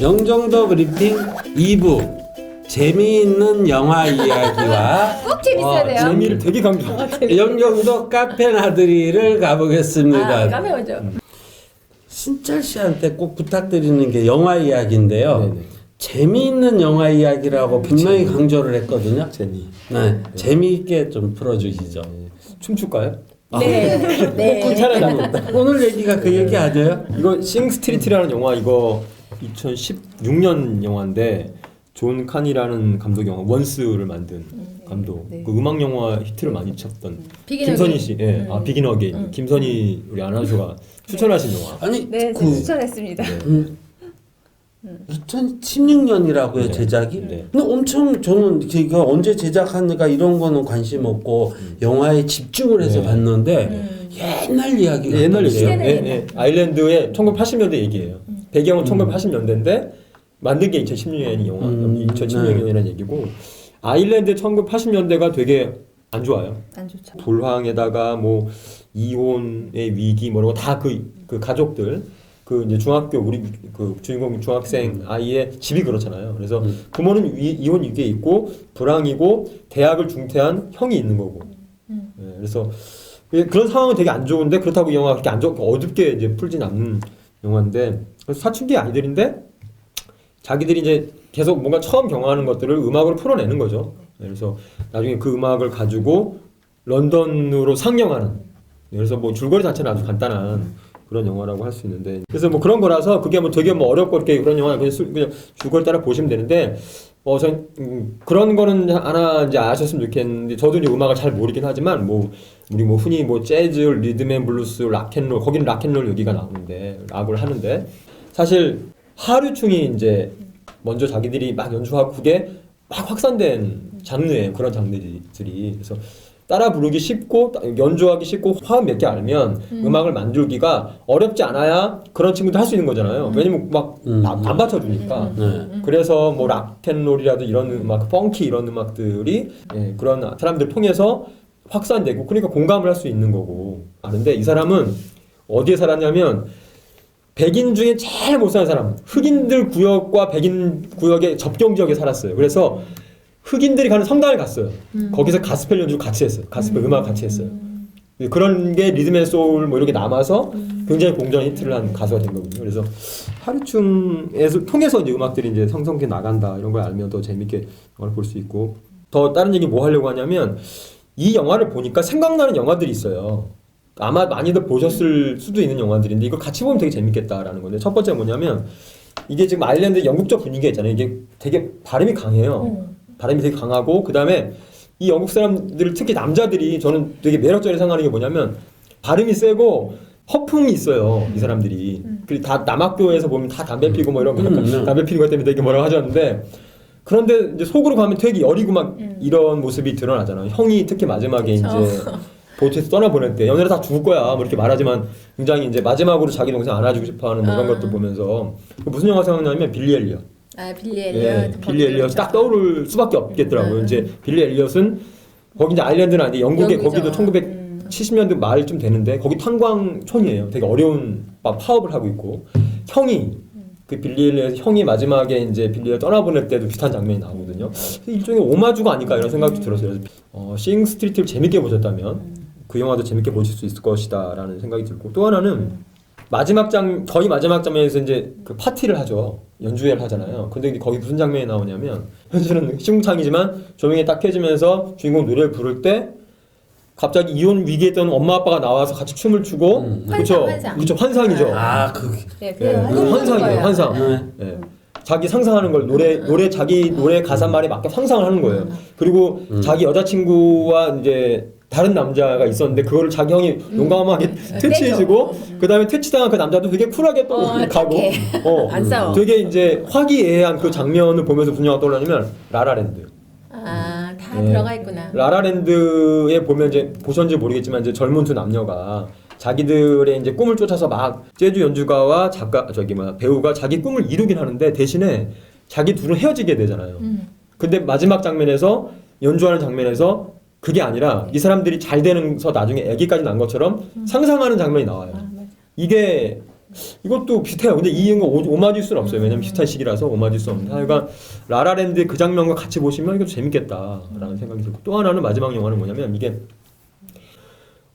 영정도 브리핑 2부 재미있는 영화 이야기와 꼭 재밌어야 어, 돼요. 재미를 되게 강조. 영정도 카페 나들이를 가보겠습니다. 아, 까매오죠. 신철 씨한테 꼭 부탁드리는 게 영화 이야기인데요. 네네. 재미있는 영화 이야기라고 분명히 강조를 했거든요. 재미. 네, 재미있게 좀 풀어주시죠. 네. 춤출까요? 네. 네. 차라리 낫겠다. 오늘 얘기가 그 얘기 아니에요? 이거 싱 스트리트라는 영화 이거 2016년 영화인데 존 칸이라는 감독 영화 원스를 만든 감독 네. 그 음악 영화 히트를 많이 쳤던 비긴 김선희 어게인. 씨, 예, 아 비긴 어게인 김선희 우리 아나운서가 추천하신 영화. 아니 네, 그 제가 추천했습니다. 음, 2016년이라고요 네. 제작이? 네. 근데 엄청 저는 이거 언제 제작하는가 이런 거는 관심 없고 영화에 집중을 해서 네. 봤는데 음. 옛날 이야기가 옛날 같은데요. 얘기예요. 시대는 예. 예. 아일랜드의 1980년대 얘기예요. 배경은 1980년대인데 만든 게 2016년이 영화, 음, 2016년이라는 얘기고 아일랜드 1980년대가 되게 안 좋아요. 안 좋죠. 불황에다가 뭐 이혼의 위기 뭐 이런 거다그 그 가족들 그 이제 중학교 우리 그 주인공 중학생 아이의 집이 그렇잖아요. 그래서 음. 부모는 위, 이혼 위기에 있고 불황이고 대학을 중퇴한 형이 있는 거고. 음. 예, 그래서 그- 그런 상황은 되게 안 좋은데 그렇다고 이 영화가 그렇게 안 좋고 어둡게 이제 풀진 않는 영화인데 사춘기 아이들인데 자기들이 이제 계속 뭔가 처음 경험하는 것들을 음악으로 풀어내는 거죠. 네, 그래서 나중에 그 음악을 가지고 런던으로 상영하는. 네, 그래서 뭐 줄거리 자체는 아주 간단한 그런 영화라고 할 수 있는데 그래서 뭐 그런 거라서 그게 뭐 되게 뭐 어렵고 이렇게 그런 영화 그냥, 수- 그냥 줄거리 따라 보시면 되는데 어전 음, 그런 거는 하나 이제 아셨으면 좋겠는데 저도 이제 음악을 잘 모르긴 하지만 뭐 우리 뭐 흔히 뭐 재즈, 리듬앤 블루스, 락앤롤 거기는 락앤롤 얘기가 나오는데 락을 하는데 사실 하류충이 이제 먼저 자기들이 막 연주하고 그게 막 확산된 장르예요 그런 장르들이. 그래서 따라 부르기 쉽고 연주하기 쉽고 화음 몇 개 알면 음. 악을 만들기가 어렵지 않아야 그런 친구들 할수 있는 거잖아요. 왜냐면 막 음. 안 받쳐주니까. 네. 그래서 뭐 락앤롤이라도 이런 음악, 펑키 이런 음악들이 예, 그런 사람들 통해서 확산되고 그러니까 공감을 할 수 있는 거고. 아는데 이 사람은 어디에 살았냐면 백인 중에 제일 못 사는 사람 흑인들 구역과 백인 구역의 접경 지역에 살았어요. 그래서 흑인들이 가는 성당을 갔어요. 거기서 가스펠 연주 같이 했어요. 가스펠 음. 악 같이 했어요. 그런 게 리듬 앤 소울 뭐 이렇게 남아서 굉장히 공전 히트를 한 가수가 된 거거든요. 그래서 하루충에서 통해서 이제 음악들이 이제 성성게 나간다 이런 걸 알면 더 재밌게 영화를 볼 수 있고 더 다른 얘기 뭐 하려고 하냐면 이 영화를 보니까 생각나는 영화들이 있어요. 아마 많이들 보셨을 수도 있는 영화들인데 이걸 같이 보면 되게 재밌겠다라는 건데 첫 번째 뭐냐면 이게 지금 아일랜드 영국적 분위기가 있잖아요. 이게 되게 발음이 강해요. 발음이 되게 강하고 그 다음에 이 영국 사람들 특히 남자들이 저는 되게 매력적인 생각하는 게 뭐냐면 발음이 세고 허풍이 있어요 이 사람들이 그리고 다 남학교에서 보면 다 담배 피고 뭐 이런 거 음, 음. 담배 피는 것 때문에 되게 뭐라고 하셨는데 그런데 이제 속으로 가면 되게 여리고 막 이런 모습이 드러나잖아요 형이 특히 마지막에 그쵸. 이제 보트에서 떠나보낼 때 연애를 다 죽을 거야 뭐 이렇게 말하지만 굉장히 이제 마지막으로 자기 동생 안아주고 싶어하는 뭐 이런 아. 것들 보면서 그 무슨 영화 생각나냐면 빌리 엘리엇 아 빌리 예, 엘리엇. 빌리 엘리엇 딱 떠오를 수밖에 없겠더라고요. 음. 이제 빌리 엘리엇은 거기 이제 아일랜드는 아닌데 영국에. 거기도 음. 1970년대 말쯤 되는데 거기 탄광촌이에요. 되게 어려운 막 파업을 하고 있고 형이 그 빌리 엘리엇 형이 마지막에 이제 빌리를 떠나보낼 때도 비슷한 장면이 나오거든요. 일종의 오마주가 아닐까 이런 생각도 들었어요. 그래서 어, 싱 스트리트를 재밌게 보셨다면 그 영화도 재밌게 보실 수 있을 것이다라는 생각이 들고 또 하나는 마지막 장 거의 마지막 장면에서 이제 그 파티를 하죠 연주회를 하잖아요. 근데 거기 무슨 장면이 나오냐면 현실은 시궁창이지만 조명이 딱 켜지면서 주인공 노래를 부를 때 갑자기 이혼 위기에 있던 엄마 아빠가 나와서 같이 춤을 추고 음. 그렇죠 환상, 환상. 그렇죠 환상이죠. 아, 그 네, 예, 그래요. 그건 환상이에요 환상. 네. 예. 자기 상상하는 걸 노래 노래 자기 노래 가사 말에 맞게 상상을 하는 거예요. 그리고 음. 자기 여자친구와 이제 다른 남자가 있었는데 그거를 자기 형이 용감하게 퇴치해주고 그 다음에 퇴치당한 그 남자도 되게 쿨하게 또 어, 가고 착해. 어, 안 싸워. 되게 이제 화기애애한 그 장면을 보면서 무슨 영화가 떠오르냐면 라라랜드. 아 다 네. 들어가 있구나. 라라랜드에 보면 이제 보셨는지 모르겠지만 이제 젊은 두 남녀가 자기들의 이제 꿈을 쫓아서 막 재즈 연주가와 작가 저기 뭐 배우가 자기 꿈을 이루긴 하는데 대신에 자기 둘은 헤어지게 되잖아요. 음. 근데 마지막 장면에서 연주하는 장면에서 그게 아니라 이 사람들이 잘 되면서 나중에 아기까지 난 것처럼 상상하는 장면이 나와요. 아. 이게 이것도 비슷해요. 근데 이 영화 오- 오마주일 수는 없어요. 왜냐면 비슷한 시기라서 오마주일 수 없는데 하여간 라라랜드 그 장면과 같이 보시면 이것도 재밌겠다라는 생각이 들고 또 하나는 마지막 영화는 뭐냐면 이게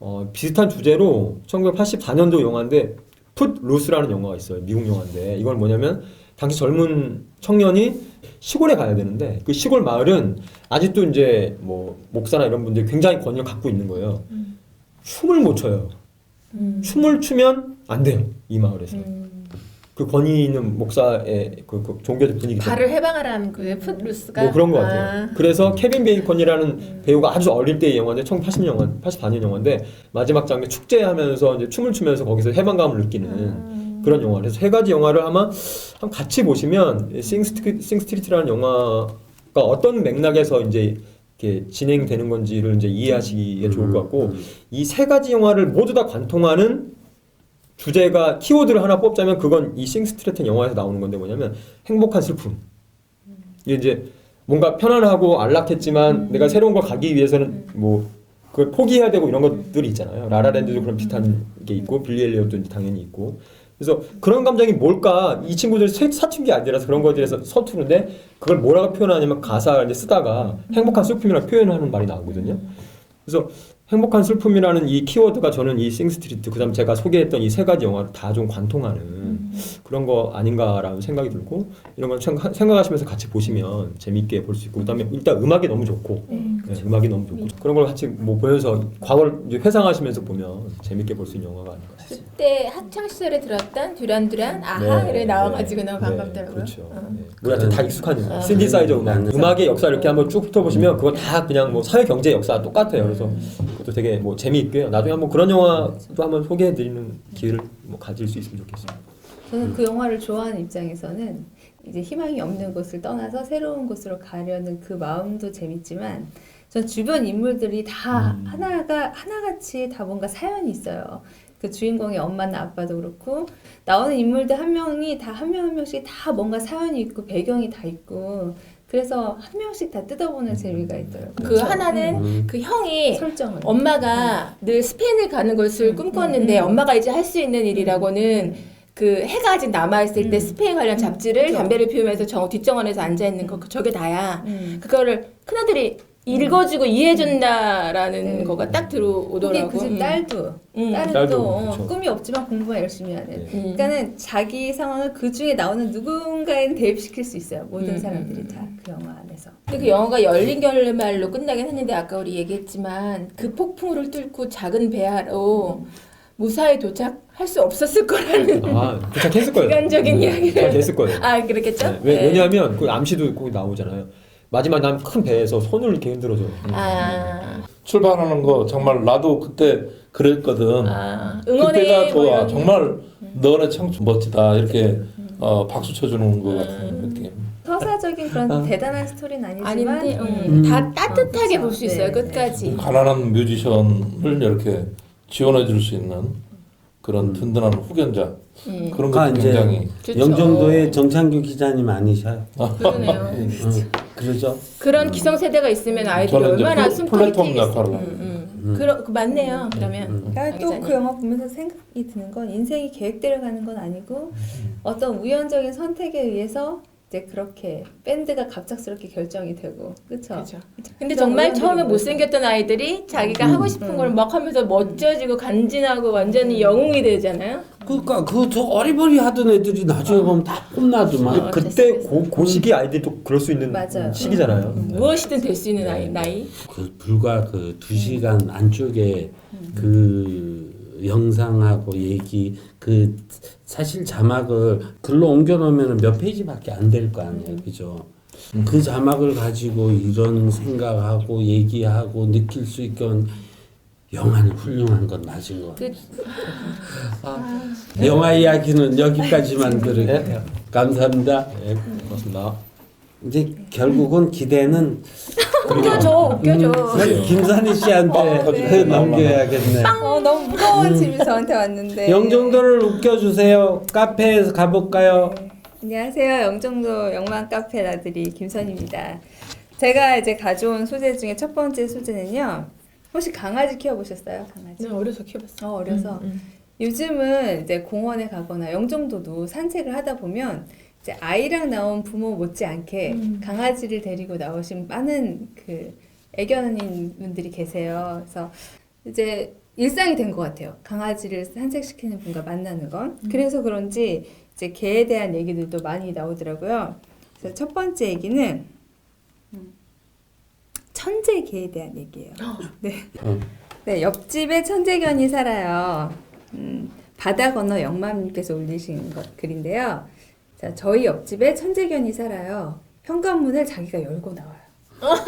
어, 비슷한 주제로 1984년도 영화인데 풋 루스라는 영화가 있어요. 미국 영화인데 이건 뭐냐면 당시 젊은 청년이 시골에 가야 되는데 그 시골 마을은 아직도 이제 뭐 목사나 이런 분들이 굉장히 권위를 갖고 있는 거예요. 춤을 못 춰요. 음. 춤을 추면 안 돼요. 이 마을에서. 그 권위 있는 목사의 그, 그 종교적 분위기. 발을 해방하라는 그 풋루스가 뭐 그런 것 같아요. 그래서 케빈 베이컨이라는 배우가 아주 어릴 때의 영화인데 1980년 영화, 84년 영화인데 마지막 장면 축제하면서 이제 춤을 추면서 거기서 해방감을 느끼는 그런 영화. 그래서 세 가지 영화를 아마 한번 같이 보시면 싱스트리, 싱스트리트라는 영화가 어떤 맥락에서 이제 이렇게 진행되는 건지를 이제 이해하시기에 좋을 것 같고 이 세 가지 영화를 모두 다 관통하는 주제가 키워드를 하나 뽑자면 그건 이 싱스트레튼 영화에서 나오는 건데 뭐냐면 행복한 슬픔. 이게 이제 뭔가 편안하고 안락했지만 내가 새로운 걸 가기 위해서는 뭐 그걸 포기해야 되고 이런 것들이 있잖아요. 라라랜드도 그런 비슷한 게 있고 빌리 엘리엇도 당연히 있고. 그래서 그런 감정이 뭘까 이 친구들 사- 사춘기 아니라서 그런 거에 대해서 서투른데 그걸 뭐라고 표현하냐면 가사를 이제 쓰다가 행복한 슬픔이라고 표현하는 말이 나오거든요. 그래서 행복한 슬픔이라는 이 키워드가 저는 이 싱스트리트 그다음 제가 소개했던 이 세 가지 영화를 다 좀 관통하는 그런 거 아닌가라는 생각이 들고 이런 걸 생각- 생각하시면서 같이 보시면 재밌게 볼 수 있고 그다음에 일단 음악이 너무 좋고 네, 음악이 너무 좋고 그런 걸 같이 뭐 보면서 과거를 이제 회상하시면서 보면 재밌게 볼 수 있는 영화가 아닌가 싶습니다. 그때 학창 시절에 들었던 듀란 듀란 아하 네, 이래 나와가지고 네, 너무 네, 반갑더라고요. 그렇죠. 어. 네. 우리한테 다 익숙한 어. 신디사이저 음악, 나는 음악의 역사를 이렇게 한번 쭉 훑어보시면 그거 다 그냥 뭐 사회 경제 역사 똑같아요. 그래서 음. 그것도 되게 뭐 재미있고요. 나중에 한번 그런 영화도 한번 소개해드리는 기회를 뭐 가질 수 있으면 좋겠습니다. 저는 그 영화를 좋아하는 입장에서는 이제 희망이 없는 곳을 떠나서 새로운 곳으로 가려는 그 마음도 재밌지만 전 주변 인물들이 다 음. 하나가 하나같이 다 뭔가 사연이 있어요. 그 주인공의 엄마나 아빠도 그렇고 나오는 인물들 한 명이 다 한 명한 명씩 다 뭔가 사연이 있고 배경이 다 있고 그래서 한 명씩 다 뜯어보는 재미가 있더라고요. 그 하나는 음. 그 형이 설정을 엄마가 늘 스페인을 가는 것을 음, 꿈꿨는데 음, 음. 엄마가 이제 할 수 있는 일이라고는 그 해가 아직 남아 있을 때 음. 스페인 관련 잡지를 그죠. 담배를 피우면서 정 뒷정원에서 앉아 있는 거 저게 다야. 음. 그거를 큰아들이 읽어주고 이해해준다라는 네. 거가 딱 들어오더라고. 그집 음. 딸도 음. 딸은 딸도, 또 그쵸. 꿈이 없지만 공부만 열심히 하는. 네. 음. 그러니까는 자기 상황을 그 중에 나오는 누군가에는 대입시킬 수 있어요. 모든 음, 사람들이 음, 다그 영화 안에서. 근데 그 영화가 열린 결말로 끝나긴 했는데 아까 우리 얘기했지만 그 폭풍우를 뚫고 작은 배아로 무사히 도착 할 수 없었을 거라는 아 도착했을 거예요. 기간적인 음, 이야기를. 도착했을 거예요. 아 그렇겠죠? 네, 왜, 네. 왜냐하면 그 암시도 꼭 나오잖아요. 마지막 난 큰 배에서 손을 이렇게 흔들어줘. 아, 출발하는 거 정말 나도 그때 그랬거든. 아 응원해 그때가 뭐 좋아. 이런- 정말 너네 참 멋지다. 이렇게 어, 박수 쳐주는 것 음. 같은 느낌. 서사적인 그런 아. 대단한 스토리는 아니지만 아닌데 음, 음. 다 따뜻하게 어, 볼수 그쵸. 있어요 네, 끝까지. 가난한 뮤지션을 이렇게 지원해 줄 수 있는 그런 든든한 후견자 음. 그런 그러니까 것도 이제 굉장히 좋죠. 영종도의 정창규 기자님 아니셔요? 그러네요. 응, 그러죠. 그런 기성세대가 있으면 아이들이 저는 이제 얼마나 플- 숨통이 플랫폼 트이겠어. 역할을 음, 음. 그러, 그 맞네요. 그러면 또. 그 영화 보면서 생각이 드는 건 인생이 계획대로 가는 건 아니고 어떤 우연적인 선택에 의해서 이제 그렇게 밴드가 갑작스럽게 결정이 되고 그렇죠. 근데 정말 처음에? 못생겼던 아이들이 자기가 하고 싶은 음. 걸막 하면서 멋져지고 간지나고 완전히 영웅이 되잖아요. 그러니까 그 저 어리버리 하던 애들이 나중에 보면 다 폼나더만. 어, 그때 됐어, 고, 고 시기 아이들이 또 그럴 수 있는 맞아요. 시기잖아요. 음, 무엇이든 될 수 있는 나이. 나이. 그 불과 그 두 시간 안쪽에 그 영상하고 얘기 그 사실 자막을 글로 옮겨 놓으면 몇 페이지밖에 안 될 거 아니에요, 그죠? 그 자막을 가지고 이런 생각하고 얘기하고 느낄 수 있건 영화는 훌륭한 건 맞은 것 같아요. 그 영화 이야기는 여기까지만 들을게요. 네. 감사합니다. 네, 고맙습니다. 이제 결국은 기대는 웃겨줘, 웃겨줘. 음, 김산희 씨한테 아, 그 넘겨야겠네. 어, 너무 무거운 짐이 저한테 왔는데. 영종도를 웃겨주세요. 카페에서 가볼까요? 네. 안녕하세요. 영종도 영만 카페 나들이 김선입니다. 제가 이제 가져온 소재 중에 첫 번째 소재는요. 혹시 강아지 키워보셨어요? 강아지? 네, 어려서 키워봤어. 어, 어려서 음, 요즘은 이제 공원에 가거나 영종도도 산책을 하다 보면 이제 아이랑 나온 부모 못지않게 음. 강아지를 데리고 나오신 많은 그 애견인 분들이 계세요. 그래서 이제 일상이 된 것 같아요. 강아지를 산책시키는 분과 만나는 건. 그래서 그런지 이제 개에 대한 얘기들도 많이 나오더라고요. 그래서 첫 번째 얘기는 음, 천재 개에 대한 얘기예요. 네. 어. 네, 옆집에 천재견이 살아요. 음, 바다 건너 영맘님께서 올리신 것 글인데요. 자, 저희 옆집에 천재견이 살아요. 현관문을 자기가 열고 나와요.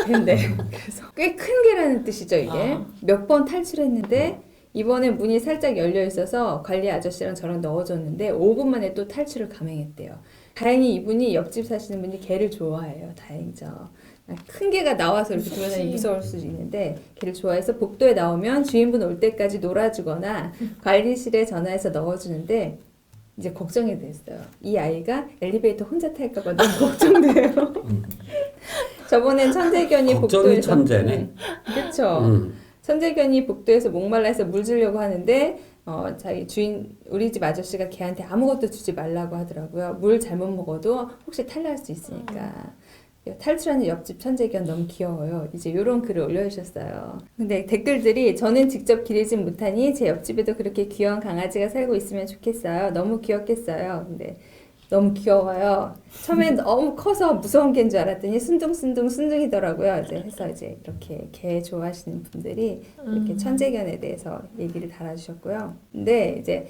근데 그래서 꽤 큰 개라는 뜻이죠 이게. 아. 몇 번 탈출했는데 이번에 문이 살짝 열려 있어서 관리 아저씨랑 저랑 넣어줬는데 5분 만에 또 탈출을 감행했대요. 다행히 이분이 옆집 사시는 분이 개를 좋아해요. 다행이죠. 아, 큰 개가 나와서 이렇게. 돌아다니면 무서울 수도 있는데 개를 좋아해서 복도에 나오면 주인분 올 때까지 놀아주거나 관리실에 전화해서 넣어주는데 이제 걱정이 됐어요. 이 아이가 엘리베이터 혼자 탈까봐 너무 걱정돼요. 저번엔 천재견이 걱정이 복도에서 천재네. 그렇죠. 음. 천재견이 복도에서 목말라서 물 주려고 하는데 어, 자기 주인 우리 집 아저씨가 걔한테 아무것도 주지 말라고 하더라고요. 물 잘못 먹어도 혹시 탈날 수 있으니까. 탈출하는 옆집 천재견 너무 귀여워요. 이제 이런 글을 올려주셨어요. 근데 댓글들이 저는 직접 기르진 못하니 제 옆집에도 그렇게 귀여운 강아지가 살고 있으면 좋겠어요. 너무 귀엽겠어요. 근데 너무 귀여워요. 처음엔 너무 커서 무서운 개인 줄 알았더니 순둥순둥 순둥이더라고요. 이제 해서 이제 이렇게 개 좋아하시는 분들이 이렇게 음. 천재견에 대해서 얘기를 달아주셨고요. 근데 이제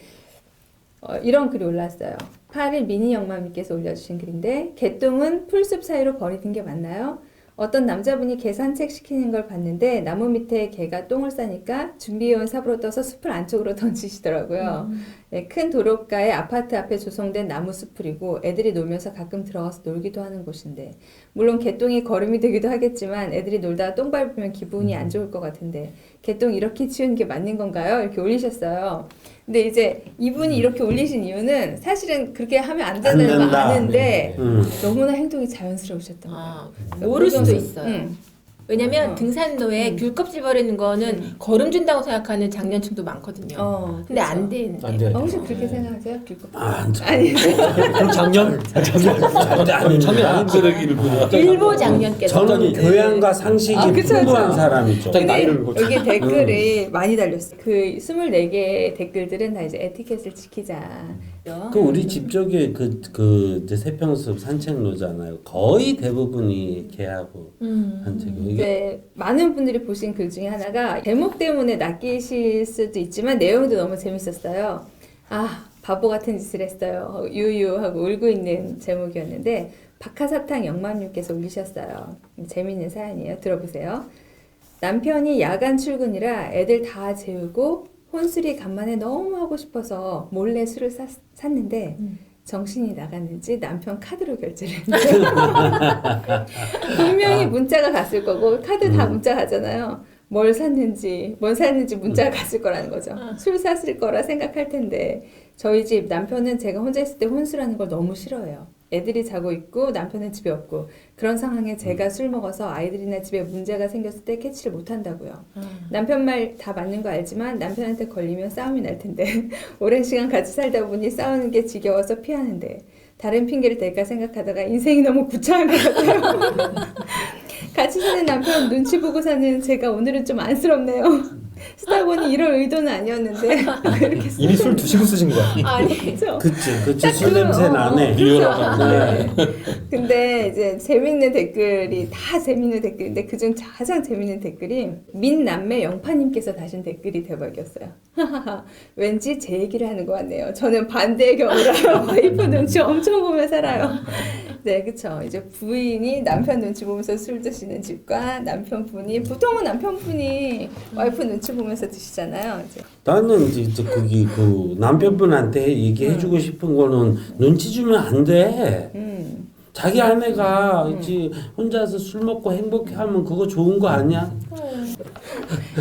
어, 이런 글이 올랐어요. 8일 미니 영마님께서 올려주신 글인데 개똥은 풀숲 사이로 버리는 게 맞나요? 어떤 남자분이 개 산책시키는 걸 봤는데 나무 밑에 개가 똥을 싸니까 준비해온 삽으로 떠서 숲을 안쪽으로 던지시더라고요. 네, 큰 도로가에 아파트 앞에 조성된 나무 숲풀이고 애들이 놀면서 가끔 들어가서 놀기도 하는 곳인데 물론 개똥이 거름이 되기도 하겠지만 애들이 놀다가 똥 밟으면 기분이 안 좋을 것 같은데 개똥 이렇게 치우는 게 맞는 건가요? 이렇게 올리셨어요. 근데 이제 이분이 이렇게 올리신 이유는 사실은 그렇게 하면 안안 된다는 거 된다. 아는데 음. 너무나 행동이 자연스러우셨던 거예요. 아, 모를 수도. 있어요. 응. 왜냐면 어. 등산로에 음. 귤껍질 버리는 거는 거름 준다고 생각하는 장년층도 많거든요. 어, 근데 그렇죠. 안 되는데. 안 돼. 어, 혹시 그렇게 생각하세요? 귤껍질? 아, 참. 아니, 그럼 작년 작년 절대 아닙니다. 쓰레기를 그냥 일보 장년께서 저는 갑자기- 교양과 상식이 아, 그쵸, 풍부한. 사람이죠. 여기 댓글이 많이 달렸어요. 그 24개의 댓글들은 다 이제 에티켓을 지키자. 그 우리 집 쪽에 그, 그 이제 세평숲 산책로잖아요. 거의 대부분이 개하고 음. 산책이. 이게 이제 많은 분들이 보신 글 중에 하나가 제목 때문에 낚이실 수도 있지만 내용도 너무 재밌었어요. 아 바보 같은 짓을 했어요. 유유하고 울고 있는 제목이었는데 박하사탕 영만님께서 올리셨어요. 재밌는 사연이에요. 들어보세요. 남편이 야간 출근이라 애들 다 재우고 혼술이 간만에 너무 하고 싶어서 몰래 술을 사, 샀는데 음. 정신이 나갔는지 남편 카드로 결제를 했는데 분명히 문자가 갔을 거고 카드 다 음. 문자 가잖아요. 뭘 샀는지 뭘 샀는지 문자가 갔을 거라는 거죠. 술 샀을 거라 생각할 텐데 저희 집 남편은 제가 혼자 있을 때 혼술하는 걸 너무 싫어해요. 애들이 자고 있고 남편은 집에 없고 그런 상황에 제가 술 먹어서 아이들이나 집에 문제가 생겼을 때 캐치를 못 한다고요. 남편 말 다 맞는 거 알지만 남편한테 걸리면 싸움이 날 텐데 오랜 시간 같이 살다 보니 싸우는 게 지겨워서 피하는데 다른 핑계를 댈까 생각하다가 인생이 너무 구차한 것 같아요. 같이 사는 남편 눈치 보고 사는 제가 오늘은 좀 안쓰럽네요. 쓰다 보니 이럴 의도는 아니었는데 이렇게 이미 술 드시고 쓰신 거야. 아니 쓰죠. 그치, 그치. 딱술 그- 냄새 어, 나네. 리얼하다. 네. 근데 이제 재밌는 댓글이 다 재밌는 댓글인데 그중 가장 재밌는 댓글이 민남매 영파님께서 다신 댓글이 대박이었어요. 왠지 제 얘기를 하는 것 같네요. 저는 반대의 경우라요. 와이프 눈치 엄청 보며 살아요. 네, 그쵸. 이제 부인이 남편 눈치 보면서 술 드시는 집과 남편분이 보통은 남편분이 와이프 눈치 보면서 드시잖아요. 이제 나는 이제 거기 그 남편분한테 얘기해주고 싶은 거는 눈치 주면 안 돼. 음. 자기 아내가 이제 혼자서 술 먹고 행복해하면 그거 좋은 거 아니야?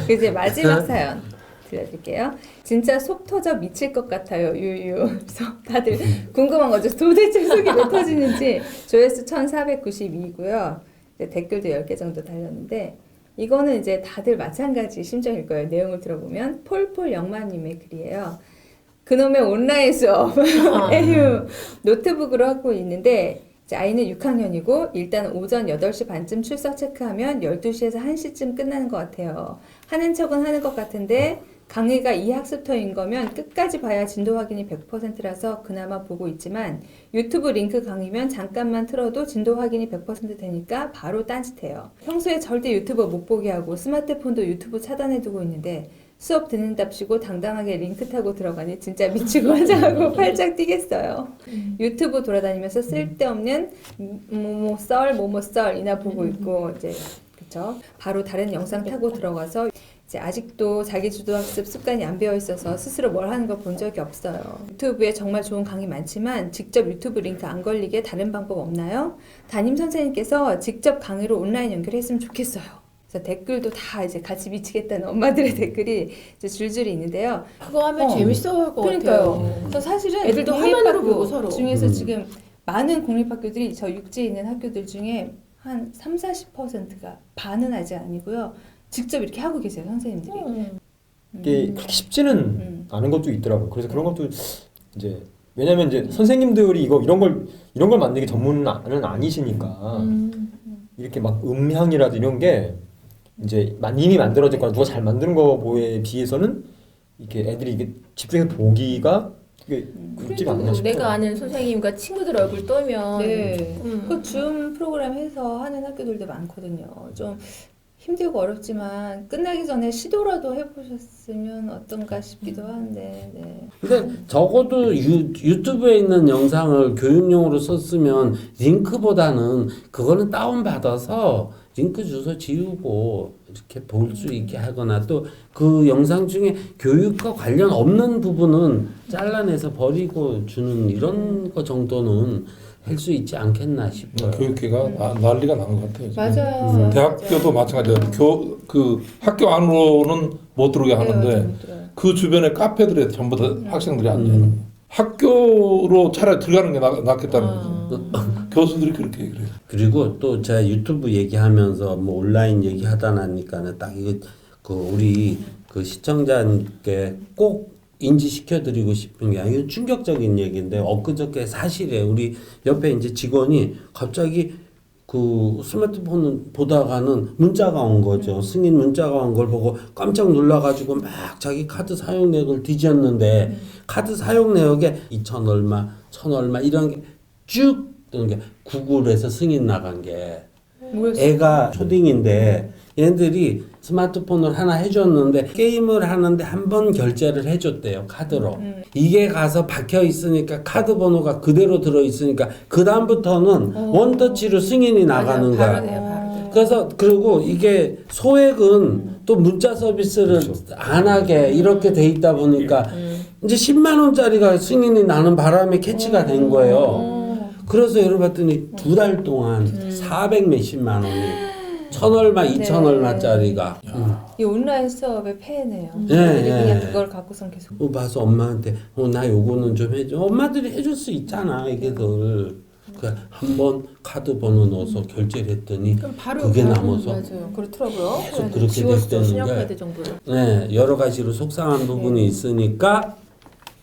그 이제 마지막 사연 들려드릴게요. 진짜 속 터져 미칠 것 같아요. 유유. 그래서 다들 궁금한 거죠. 도대체 속이 왜 터지는지 조회수 1,492고요. 댓글도 10개 정도 달렸는데 이거는 이제 다들 마찬가지 심정일 거예요. 내용을 들어보면 폴폴 영마님의 글이에요. 그놈의 온라인 수업 아. 에휴 노트북으로 하고 있는데 아이는 6학년이고 일단 오전 8시 반쯤 출석 체크하면 12시에서 1시쯤 끝나는 것 같아요. 하는 척은 하는 것 같은데 강의가 이 학습터인 거면 끝까지 봐야 진도 확인이 100%라서 그나마 보고 있지만 유튜브 링크 강의면 잠깐만 틀어도 진도 확인이 100% 되니까 바로 딴짓해요. 평소에 절대 유튜브 못 보게 하고 스마트폰도 유튜브 차단해 두고 있는데 수업 듣는답시고 당당하게 링크 타고 들어가니 진짜 미치고 환장하고 팔짝 뛰겠어요. 유튜브 돌아다니면서 쓸데없는 뭐뭐 썰, 뭐뭐 썰이나 보고 있고 이제 그쵸? 바로 다른 영상 타고 들어가서 이제 아직도 자기 주도 학습 습관이 안 배어 있어서 스스로 뭘 하는 걸 본 적이 없어요. 유튜브에 정말 좋은 강의 많지만 직접 유튜브 링크 안 걸리게 다른 방법 없나요? 담임 선생님께서 직접 강의로 온라인 연결했으면 좋겠어요. 그래서 댓글도 다 이제 같이 미치겠다는 엄마들의 댓글이 이제 줄줄이 있는데요. 그거 하면 어. 재밌어 할것 그러니까요. 같아요. 저 사실은 애들도 화면으로 보고 서로. 중에서 음. 지금 많은 공립학교들이 저 육지에 있는 학교들 중에 한 3, 40%가 반은 아직 아니고요. 직접 이렇게 하고 계세요, 선생님들이. 음. 이게 그렇게 쉽지는 음. 않은 것도 있더라고요. 그래서 그런 것도 이제 왜냐면 이제 선생님들이 이거 이런 걸 이런 걸 만드는 게 전문은 아니시니까 음. 이렇게 막 음향이라도 이런 게 이제 마- 이미 만들어졌거나 누가 잘 만든 거에 비해서는 이렇게 애들이 이게 집중해서 보기가 그게 쉽지가 않나 싶어요. 내가 아는 선생님과 친구들 얼굴 떠면 네. 음. 그줌 프로그램 해서 하는 학교들도 많거든요. 좀 힘들고 어렵지만 끝나기 전에 시도라도 해보셨으면 어떤가 싶기도 한데. 네. 근데 적어도 유, 유튜브에 있는 영상을 교육용으로 썼으면 링크보다는 그거는 다운 받아서 링크 주소 지우고 이렇게 볼 수 있게 하거나 또 그 영상 중에 교육과 관련 없는 부분은 잘라내서 버리고 주는 이런 거 정도는 할 수 있지 않겠나 싶어요. 교육계가 나- 난리가 난것 같아요. 지금. 맞아요. 음. 대학교도 마찬가지예요. 교, 그 학교 안으로는 못 들어오게 하는데 네, 못 들어요. 그 주변에 카페들에 전부 다 음. 학생들이 앉아 있는 거예요. 학교로 차라리 들어가는 게 나, 낫겠다는 아. 거죠. 교수들이 그렇게 얘기를 해요. 그리고 또 제가 유튜브 얘기하면서 뭐 온라인 얘기하다 나니까는 딱 이거 그 우리 그 시청자님께 꼭 인지시켜 드리고 싶은 게 아니고 충격적인 얘기인데 엊그저께 사실에 우리 옆에 이제 직원이 갑자기 그 스마트폰 보다가는 문자가 온 거죠. 승인 문자가 온 걸 보고 깜짝 놀라가지고 막 자기 카드 사용 내역을 뒤졌는데 카드 사용 내역에 2천 얼마, 천 얼마 이런 게 쭉 뜨는 게 구글에서 승인 나간 게 뭐였어요? 애가 초딩인데 얘네들이 스마트폰을 하나 해줬는데 게임을 하는데 한 번 결제를 해줬대요 카드로 음. 이게 가서 박혀 있으니까 카드 번호가 그대로 들어 있으니까 그 다음부터는 어. 원터치로 승인이 나가는 맞아요. 거야. 바로 돼요, 바로 돼요. 그래서 그리고 이게 소액은 또 문자 서비스를 안 하게 이렇게 돼 있다 보니까 이제 10만 원짜리가 승인이 나는 바람에 캐치가 된 거예요. 어. 그래서 열어봤더니 두 달 동안 400 몇십만 원이 천 얼마, 이천 네. 얼마짜리가 음. 이 온라인 수업의 폐해네요. 예, 애들이 그냥 예. 그걸 갖고선 계속. 어, 봐서 엄마한테 어, 나 요거는 좀 해줘. 엄마들이 해줄 수 있잖아 애기들. 그 한 번 카드 번호 넣어서 결제를 했더니 그럼 바로 그게 바로 남아서 맞아요. 그렇더라고요. 계속 그렇게 됐다는 신용카드 게. 네 여러 가지로 속상한 부분이 있으니까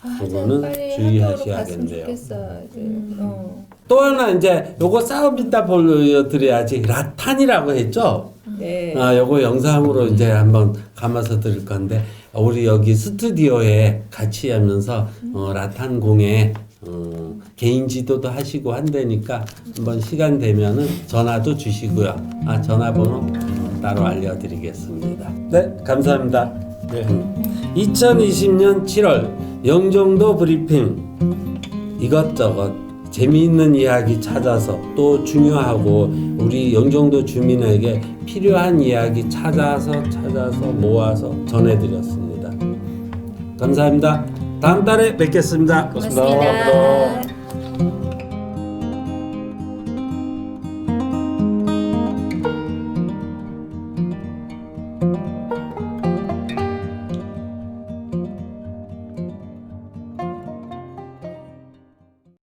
아, 그거는 빨리 학교로 주의하셔야겠네요. 갔으면 좋겠어요. 이제. 음. 어. 또 하나 이제 요거 싸움 이따 보여드려야지 라탄이라고 했죠. 네. 아, 요거 영상으로 이제 한번 감아서 드릴 건데 우리 여기 스튜디오에 같이 하면서 어, 라탄 공예 어, 개인 지도도 하시고 한다니까 한번 시간 되면은 전화도 주시고요. 아 전화번호 따로 알려드리겠습니다. 네, 감사합니다. 네. 2020년 7월 영종도 브리핑 이것저것 재미있는 이야기 찾아서 또 중요하고 우리 영종도 주민에게 필요한 이야기 찾아서 찾아서 모아서 전해드렸습니다. 감사합니다. 다음 달에 뵙겠습니다. 고맙습니다. 고맙습니다.